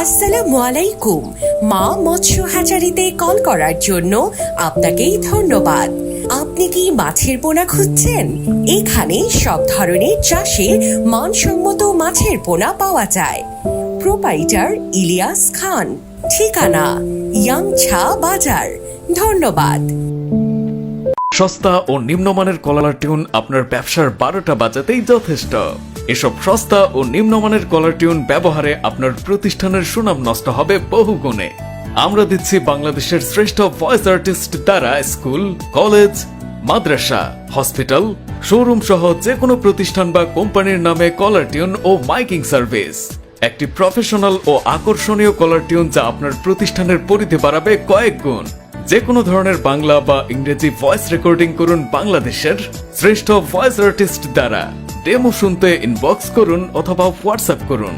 আসসালামু আলাইকুম। মা মৎস্য হ্যাচারিতে কল করার জন্য আপনাকেই ধন্যবাদ। আপনি কি মাছের পোনা খুঁজছেন? এখানে সব ধরনের চাষে মানসম্মত মাছের পোনা পাওয়া যায়। প্রোপাইটার ইলিয়াস খান, ঠিকানা ইয়াংছা বাজার। ধন্যবাদ। সস্তা ও নিম্নমানের কলার টিউন আপনার ব্যবসার বারোটা বাজাতেই যথেষ্ট। এসব সস্তা ও নিম্নমানের কলার টিউন ব্যবহারে আপনার প্রতিষ্ঠানের সুনাম নষ্ট হবে বহু গুণে। আমরা দিচ্ছি বাংলাদেশের শ্রেষ্ঠ ভয়েস আর্টিস্ট দ্বারা স্কুল, কলেজ, মাদ্রাসা হসপিটাল শোরুম সহ যে কোনো প্রতিষ্ঠান বা কোম্পানির নামে কলার টিউন ও মাইকিং সার্ভিস একটি প্রফেশনাল ও আকর্ষণীয় কলার টিউন যা আপনার প্রতিষ্ঠানের পরিধি বাড়াবে কয়েক গুণ। যে কোনো ধরনের বাংলা বা ইংরেজি ভয়েস রেকর্ডিং করুন বাংলাদেশের শ্রেষ্ঠ ভয়েস আর্টিস্ট দ্বারা। ডেমো শুনতে ইনবক্স করুন অথবা হোয়াটসঅ্যাপ করুন।